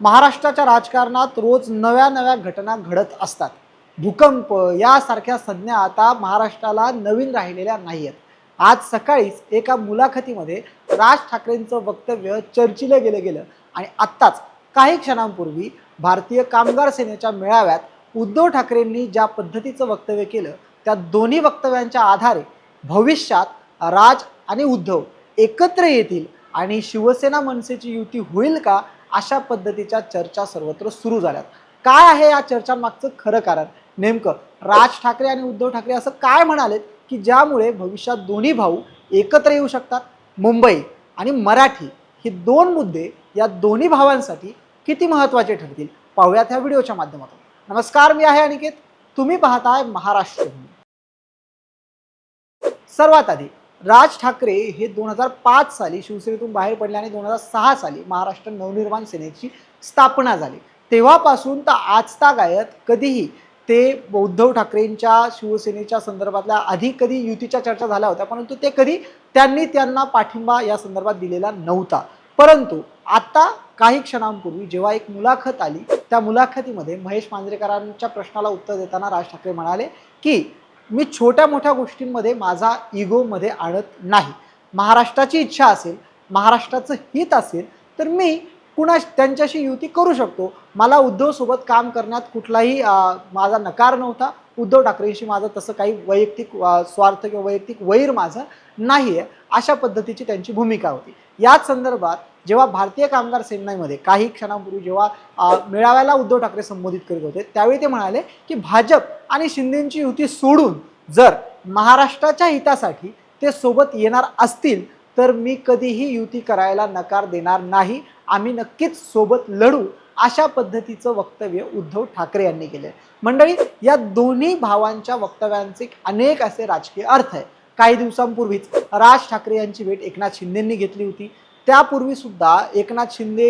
महाराष्ट्राच्या राजकारणात रोज नव्या नव्या घटना घडत असतात. भूकंप यासारख्या संज्ञा आता महाराष्ट्राला नवीन राहिलेल्या नाही आहेत आज सकाळीच एका मुलाखतीमध्ये राज ठाकरेंचं वक्तव्य चर्चिलं गेलं गेलं आणि आत्ताच काही क्षणांपूर्वी भारतीय कामगार सेनेच्या मेळाव्यात उद्धव ठाकरेंनी ज्या पद्धतीचं वक्तव्य केलं त्या दोन्ही वक्तव्यांच्या आधारे भविष्यात राज आणि उद्धव एकत्र येतील आणि शिवसेना मनसेची युती होईल का अशा पद्धतीच्या चर्चा सर्वत्र सुरू झाल्यात. काय आहे या चर्चांमागचं खरं कारण? नेमकं राज ठाकरे आणि उद्धव ठाकरे असं काय म्हणालेत की ज्यामुळे भविष्यात दोन्ही भाऊ एकत्र येऊ शकतात? मुंबई आणि मराठी हे दोन मुद्दे या दोन्ही भावांसाठी किती महत्त्वाचे ठरतील? पाहूयात ह्या व्हिडिओच्या माध्यमातून. नमस्कार मी आहे अनिकेत. तुम्ही पाहताय महाराष्ट्र. सर्वात आधी राज ठाकरे हे दोन हजार पाच साली शिवसेनेतून बाहेर पडले आणि दोन हजार सहा साली महाराष्ट्र नवनिर्माण सेनेची स्थापना झाली. तेव्हापासून तर आजता गायत कधीही ते उद्धव ठाकरेंच्या शिवसेनेच्या संदर्भातल्या आधी कधी युतीच्या चर्चा झाल्या होत्या परंतु ते कधी त्यांनी त्यांना पाठिंबा या संदर्भात दिलेला नव्हता. परंतु आता काही क्षणांपूर्वी जेव्हा एक मुलाखत आली त्या मुलाखतीमध्ये महेश मांजरेकरांच्या प्रश्नाला उत्तर देताना राज ठाकरे म्हणाले की मी छोट्या मोठ्या गोष्टींमध्ये माझा इगोमध्ये आणत नाही. महाराष्ट्राची इच्छा असेल महाराष्ट्राचं हित असेल तर मी कुणा त्यांच्याशी युती करू शकतो. मला उद्धवसोबत काम करण्यात कुठलाही माझा नकार नव्हता. उद्धव ठाकरेंशी माझं तसं काही वैयक्तिक स्वार्थ किंवा वैयक्तिक वैर माझं नाही आहे अशा पद्धतीची त्यांची भूमिका होती. याच संदर्भात जेव्हा भारतीय कामगार सेनामध्ये काही क्षणांपूर्वी जेव्हा मेळाव्याला उद्धव ठाकरे संबोधित करीत होते त्यावेळी ते म्हणाले की भाजप आणि शिंदेची युती सोडून जर महाराष्ट्राच्या हितासाठी ते सोबत येणार असतील तर मी कधीही युती करायला नकार देणार नाही. आम्ही नक्कीच सोबत लढू अशा पद्धतीचं वक्तव्य उद्धव ठाकरे यांनी केले मंडळी या दोन्ही भावांच्या वक्तव्यांचे अनेक असे राजकीय अर्थ आहे काही दिवसांपूर्वीच राज ठाकरे यांची भेट एकनाथ शिंदेंनी घेतली होती. त्यापूर्वीसुद्धा एकनाथ शिंदे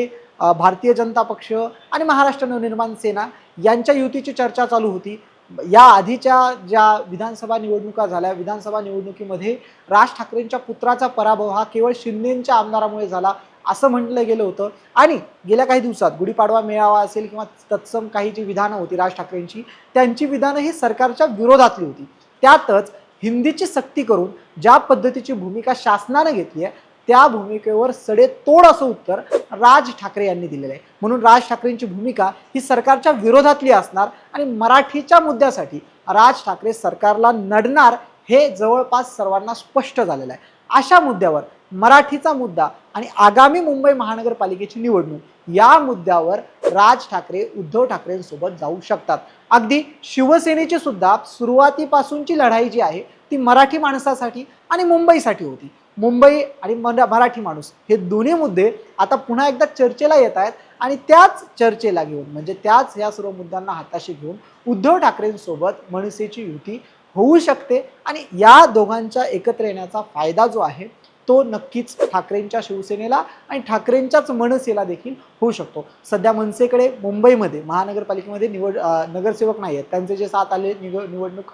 भारतीय जनता पक्ष आणि महाराष्ट्र नवनिर्माण सेना यांच्या युतीची चर्चा चालू होती. या आधीच्या ज्या विधानसभा निवडणुका झाल्या विधानसभा निवडणुकीमध्ये राज ठाकरेंच्या पुत्राचा पराभव हा केवळ शिंदेंच्या आमदारामुळे झाला असं म्हटलं गेलं होतं. आणि गेल्या काही दिवसात गुढीपाडवा मेळावा असेल किंवा तत्सम काही जी विधानं होती राज ठाकरेंची त्यांची विधानं ही सरकारच्या विरोधातली होती. त्यातच हिंदीची सक्ती करून ज्या पद्धतीची भूमिका शासनानं घेतली आहे त्या भूमिकेवर सडेतोड असं उत्तर राज ठाकरे यांनी दिलेलं आहे. म्हणून राज ठाकरेंची भूमिका ही सरकारच्या विरोधातली असणार आणि मराठीच्या मुद्द्यासाठी राज ठाकरे सरकारला नडणार हे जवळपास सर्वांना स्पष्ट झालेलं आहे. अशा मुद्द्यावर मराठीचा मुद्दा आणि आगामी मुंबई महानगरपालिकेची निवडणूक या मुद्द्यावर राज ठाकरे उद्धव ठाकरेंसोबत जाऊ शकतात. अगदी शिवसेनेची सुद्धा सुरुवातीपासूनची लढाई जी आहे ती मराठी माणसासाठी आणि मुंबईसाठी होती. मुंबई आणि मरा- मराठी माणूस. हे दोन्ही मुद्दे आता पुन्हा एकदा चर्चेला येत आहेत आणि त्याच चर्चेला घेऊन म्हणजे त्याच या सर्व मुद्द्यांना हाताशी घेऊन उद्धव ठाकरेंसोबत मनसेची युती होऊ शकते आणि या दोघांच्या एकत्र येण्याचा फायदा जो आहे तो नक्कीच ठाकरेंच्या शिवसेनेला आणि ठाकरेंच्याच मनसेला देखील होऊ शकतो. सध्या मनसेकडे मुंबईमध्ये महानगरपालिकेमध्ये निवड नगरसेवक नाही आहेत. त्यांचे जे सात आले निव निवडणूक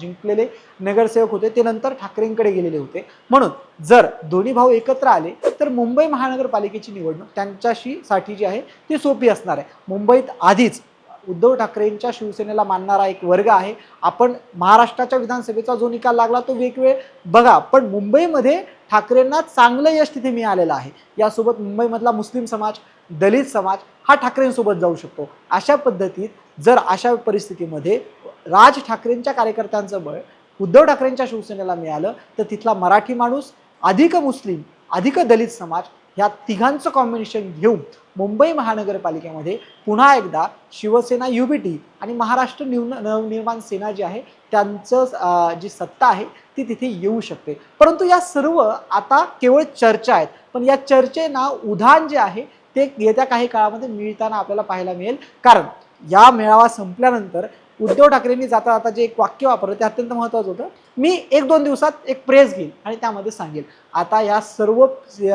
जिंकलेले नगरसेवक होते ते नंतर ठाकरेंकडे गेलेले होते. म्हणून जर दोन्ही भाऊ एकत्र आले तर मुंबई महानगरपालिकेची निवडणूक त्यांच्याशी साठी जी आहे ती सोपी असणार आहे. मुंबईत आधीच उद्धव ठाकरेंच्या शिवसेनेला मानणारा एक वर्ग आहे. आपण महाराष्ट्राच्या विधानसभेचा जो निकाल लागला तो वेगवेळ बघा. पण मुंबईमध्ये ठाकरेंना चांगलं यश तिथे मिळालेलं आहे. यासोबत मुंबईमधला मुस्लिम समाज दलित समाज हा ठाकरेंसोबत जाऊ शकतो. अशा पद्धतीत जर अशा परिस्थितीमध्ये राज ठाकरेंच्या कार्यकर्त्यांचं बळ उद्धव ठाकरेंच्या शिवसेनेला मिळालं तर तिथला मराठी माणूस अधिक मुस्लिम अधिक दलित समाज ह्या तिघांचं कॉम्बिनेशन घेऊन मुंबई महानगरपालिकेमध्ये पुन्हा एकदा शिवसेना युबीटी आणि महाराष्ट्र निव नवनिर्माण सेना जी आहे त्यांचं जी सत्ता आहे ती तिथे येऊ शकते. परंतु या सर्व आता केवळ चर्चा आहेत. पण या चर्चेना उधाण जे आहे ते येत्या काही काळामध्ये मिळताना आपल्याला पाहायला मिळेल. कारण या मेळावा संपल्यानंतर उद्धव ठाकरेंनी जाता जाता जे एक वाक्य वापरलं ते अत्यंत महत्त्वाचं होतं. मी एक दोन दिवसात एक प्रेस घेईल आणि त्यामध्ये सांगेल. आता या सर्व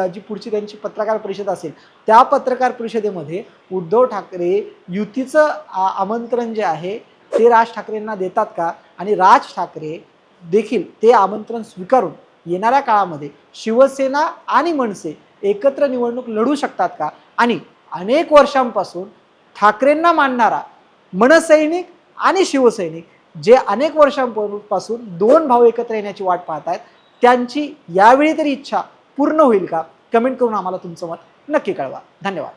जी पुढची त्यांची पत्रकार परिषद असेल त्या पत्रकार परिषदेमध्ये उद्धव ठाकरे युतीचं आ- आमंत्रण जे आहे ते राज ठाकरेंना देतात का? आणि राज ठाकरे देखील ते आमंत्रण स्वीकारून येणाऱ्या काळामध्ये शिवसेना आणि मनसे एकत्र निवडणूक लढू शकतात का? आणि अनेक वर्षांपासून ठाकरेंना मानणारा मनसैनिक आणि शिवसैनिक जे अनेक वर्षांपासून दोन भाऊ एकत्र येण्याची वाट पाहत आहेत त्यांची यावेळी तरी इच्छा पूर्ण होईल का? कमेंट करून आम्हाला तुमचं मत नक्की कळवा. धन्यवाद.